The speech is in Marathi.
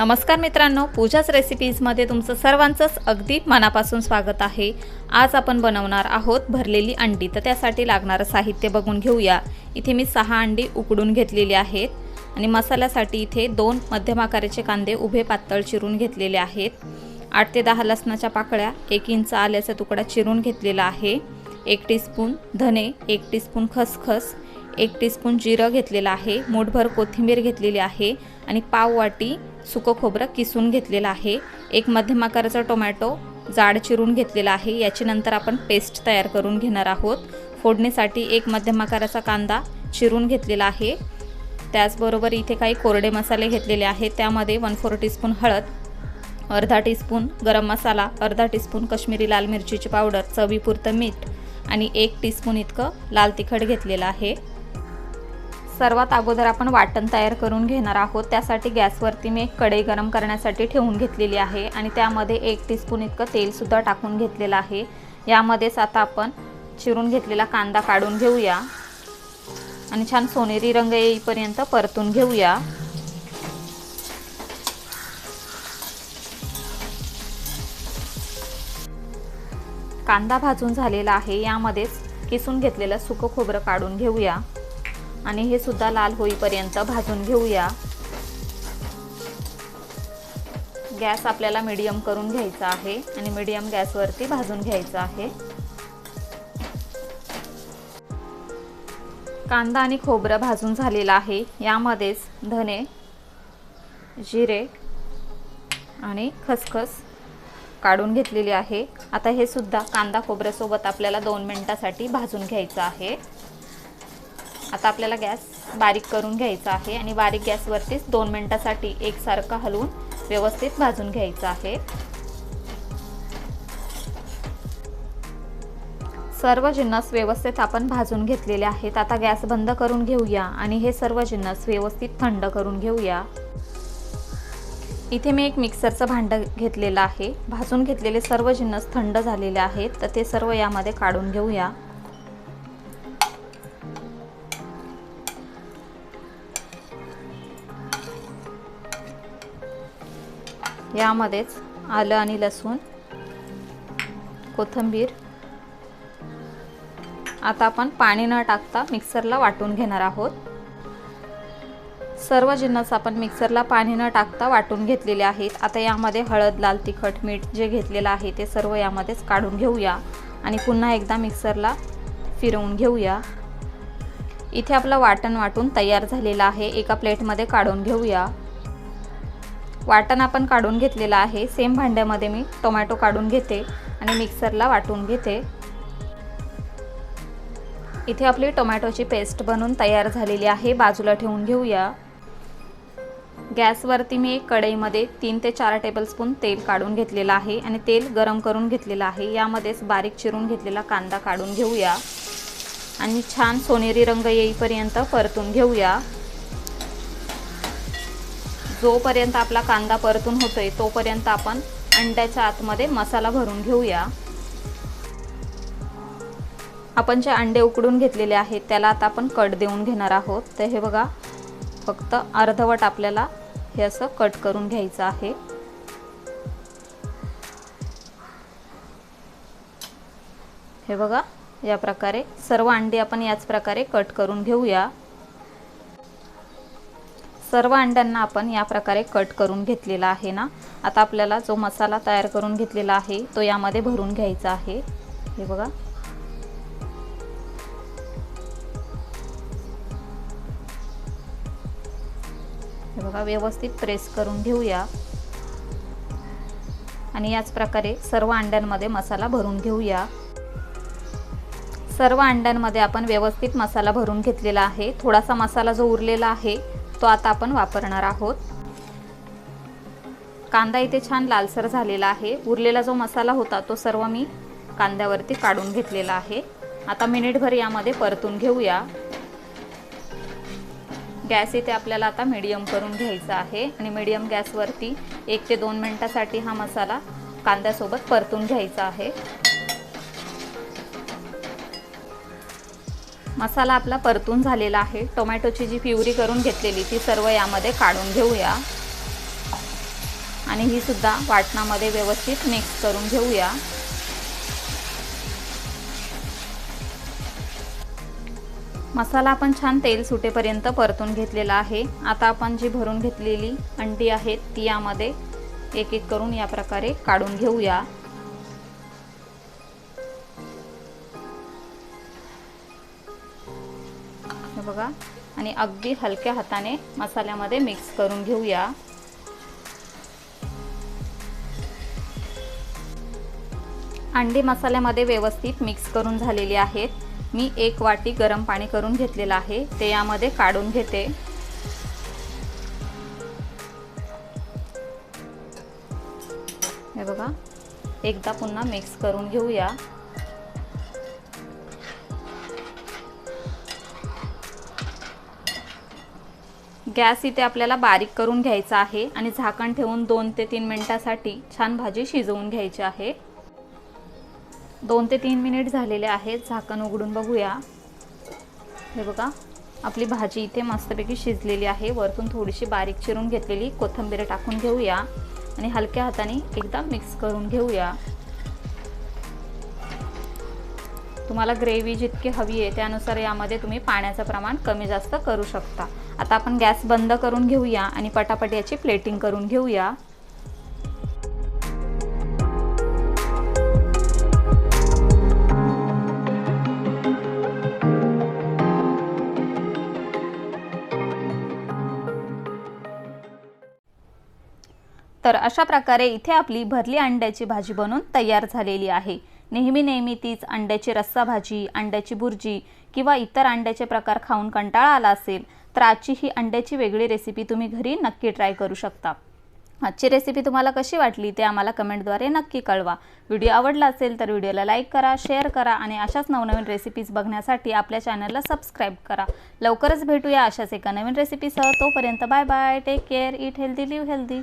नमस्कार मित्रांनो पूजाच रेसिपीजमध्ये तुमचं सर्वांचंच अगदी मनापासून स्वागत आहे. आज आपण बनवणार आहोत भरलेली अंडी. तर त्यासाठी लागणारं साहित्य बघून घेऊया. इथे मी सहा अंडी उकडून घेतलेली आहेत. आणि मसाल्यासाठी इथे दोन मध्यम आकाराचे कांदे उभे पातळ चिरून घेतलेले आहेत. आठ ते दहा लसणाच्या पाकळ्या एक इंच आल्याचा तुकडा चिरून घेतलेला आहे. एक टीस्पून धने एक टीस्पून खसखस एक टीस्पून जिरं घेतलेलं आहे मोठभर कोथिंबीर घेतलेली आहे आणि पाव वाटी सुकं खोबरं किसून घेतलेलं आहे. एक मध्यम आकाराचा टोमॅटो जाड चिरून घेतलेला आहे. याची नंतर आपण पेस्ट तयार करून घेणार आहोत. फोडणीसाठी एक मध्यम आकाराचा कांदा चिरून घेतलेला आहे. त्याचबरोबर इथे काही कोरडे मसाले घेतलेले आहेत. त्यामध्ये वन फोर टीस्पून हळद अर्धा टीस्पून गरम मसाला अर्धा टीस्पून कश्मीरी लाल मिरचीची पावडर चवीपुरतं मीठ आणि एक टीस्पून इतकं लाल तिखट घेतलेलं आहे. सर्वात अगोदर आपण वाटण तयार करून घेणार आहोत. त्यासाठी गॅसवरती मी एक कढई गरम करण्यासाठी ठेवून घेतलेली आहे आणि त्यामध्ये एक टीस्पून इतकं तेलसुद्धा टाकून घेतलेलं आहे. यामध्येच आता आपण चिरून घेतलेला कांदा काढून घेऊया. आणि छान सोनेरी रंग येईपर्यंत परतून घेऊया. कांदा भाजून झालेला आहे. यामध्येच किसून घेतलेलं सुकं खोबरं काढून घेऊया. आणि हे सुद्धा लाल होईपर्यंत भाजून घेऊया. गॅस आपल्याला मीडियम करून घ्यायचा आहे आणि मीडियम गॅसवरती भाजून घ्यायचं आहे. कांदा आणि खोबरं भाजून झालेलं आहे. यामध्येच धने जिरे आणि खसखस काढून घेतलेली आहे. आता हे सुद्धा कांदा खोबऱ्यासोबत आपल्याला दोन मिनटासाठी भाजून घ्यायचं आहे. आता आपल्याला गॅस बारीक करून घ्यायचा आहे आणि बारीक गॅसवरतीच दोन मिनटासाठी एकसारखं हलवून व्यवस्थित भाजून घ्यायचं आहे. सर्व जिन्नस व्यवस्थित आपण भाजून घेतलेले आहेत. आता गॅस बंद करून घेऊया आणि हे सर्व जिन्नस व्यवस्थित थंड करून घेऊया. इथे मी एक मिक्सरचं भांडं घेतलेलं आहे. भाजून घेतलेले सर्व जिन्नस थंड झालेले आहेत. तर ते सर्व यामध्ये काढून घेऊया. यामध्येच आलं आणि लसूण कोथिंबीर. आता आपण पाणी न टाकता मिक्सरला वाटून घेणार आहोत. सर्व जिन्नस आपण मिक्सरला पाणी न टाकता वाटून घेतलेले आहेत. आता यामध्ये हळद लाल तिखट मीठ जे घेतलेलं आहे ते सर्व यामध्येच काढून घेऊया आणि पुन्हा एकदा मिक्सरला फिरवून घेऊया. इथे आपलं वाटण वाटून तयार झालेलं आहे. एका प्लेटमध्ये काढून घेऊया. वाटण आपण काढून घेतलेलं आहे. सेम भांड्यामध्ये मी टोमॅटो काढून घेते आणि मिक्सरला वाटून घेते. इथे आपली टोमॅटोची पेस्ट बनवून तयार झालेली आहे. बाजूला ठेवून घेऊया. गॅसवरती मी एक कढईमध्ये तीन ते चार टेबलस्पून तेल काढून घेतलेलं आहे आणि तेल गरम करून घेतलेलं आहे. यामध्येच बारीक चिरून घेतलेला कांदा काढून घेऊया. आणि छान सोनेरी रंग येईपर्यंत परतून घेऊया. जोपर्यंत आपला कांदा परतून होतोय तोपर्यंत आपण अंड्याच्या आतमध्ये मसाला भरून घेऊया. आपण जे अंडे उकडून घेतलेले आहेत त्याला आता आपण कट देऊन घेणार आहोत. तर हे बघा फक्त अर्धवट आपल्याला हे असं कट करून घ्यायचं आहे. हे बघा या प्रकारे सर्व अंडी आपण याच प्रकारे कट करून घेऊया. सर्व अंड्यांना आपण या प्रकारे कट करून घेतलेला आहे ना. आता आपल्याला जो मसाला तयार करून घेतलेला आहे तो यामध्ये भरून घ्यायचा आहे. हे बघा. हे बघा व्यवस्थित प्रेस करून घेऊया. आणि याच प्रकारे सर्व अंड्यांमध्ये मसाला भरून घेऊया. सर्व अंड्यांमध्ये आपण व्यवस्थित मसाला भरून घेतलेला आहे. थोडासा मसाला जो उरलेला आहे तो आता आपण वापरणार आहोत. कांदा इथे छान लालसर झालेला आहे. उरलेला जो मसाला होता तो सर्व मी कांद्यावरती काढून घेतलेला आहे. आता मिनिटभर यामध्ये परतून घेऊया. गॅस इथे आपल्याला आता मीडियम करून घ्यायचा आहे आणि मीडियम गॅसवरती एक ते दोन मिनटासाठी हा मसाला कांद्यासोबत परतून घ्यायचा आहे. मसाला आपला परतून झालेला आहे. टोमॅटोची जी प्युरी करून घेतलेली ती सर्व यामध्ये काढून घेऊया. आणि ही सुद्धा वाटणामध्ये व्यवस्थित मिक्स करून घेऊया. मसाला आपण छान तेल सुटेपर्यंत परतून घेतलेला आहे. आता आपण जी भरून घेतलेली अंडी आहेत ती यामध्ये एक एक करून या प्रकारे काढून घेऊया. बघा. आणि अगदी हलक्या हाताने मसाल्यामध्ये मिक्स करून घेऊया. अंडी मसाल्यामध्ये व्यवस्थित मिक्स करून झालेली आहेत. मी एक वाटी गरम पाणी करून घेतलेलं आहे. ते यामध्ये काढून घेते. हे बघा. एकदा पुन्हा मिक्स करून घेऊया. गॅस इथे आपल्याला बारीक करून घ्यायचा आहे आणि झाकण ठेवून दोन ते तीन मिनिटासाठी छान भाजी शिजवून घ्यायची आहे. दोन ते तीन मिनिट झालेले आहेत झाकण उघडून बघूया. हे बघा आपली भाजी इथे मस्तपैकी शिजलेली आहे. वरतून थोडीशी बारीक चिरून घेतलेली कोथिंबीर टाकून घेऊया आणि हलक्या हाताने एकदा मिक्स करून घेऊया. तुम्हाला ग्रेव्ही जितकी हवी आहे त्यानुसार यामध्ये तुम्ही पाण्याचं प्रमाण कमी जास्त करू शकता. आता आपण गॅस बंद करून घेऊया आणि पटापट याची प्लेटिंग करून घेऊया. तर अशा प्रकारे इथे आपली भरली अंड्याची भाजी बनवून तयार झालेली आहे. नेहमी नेहमी तीच अंड्याची रस्सा भाजी अंड्याची भुर्जी किंवा इतर अंड्याचे प्रकार खाऊन कंटाळा आला असेल तर आजची ही अंड्याची वेगळी रेसिपी तुम्ही घरी नक्की ट्राय करू शकता. आजची रेसिपी तुम्हाला कशी वाटली ते आम्हाला कमेंटद्वारे नक्की कळवा. व्हिडिओ आवडला असेल तर व्हिडिओला लाईक करा शेअर करा आणि अशाच नवनवीन रेसिपीज बघण्यासाठी आपल्या चॅनलला सबस्क्राईब करा. लवकरच भेटूया अशाच एका नवीन रेसिपीसह तोपर्यंत bye bye take care eat healthy live healthy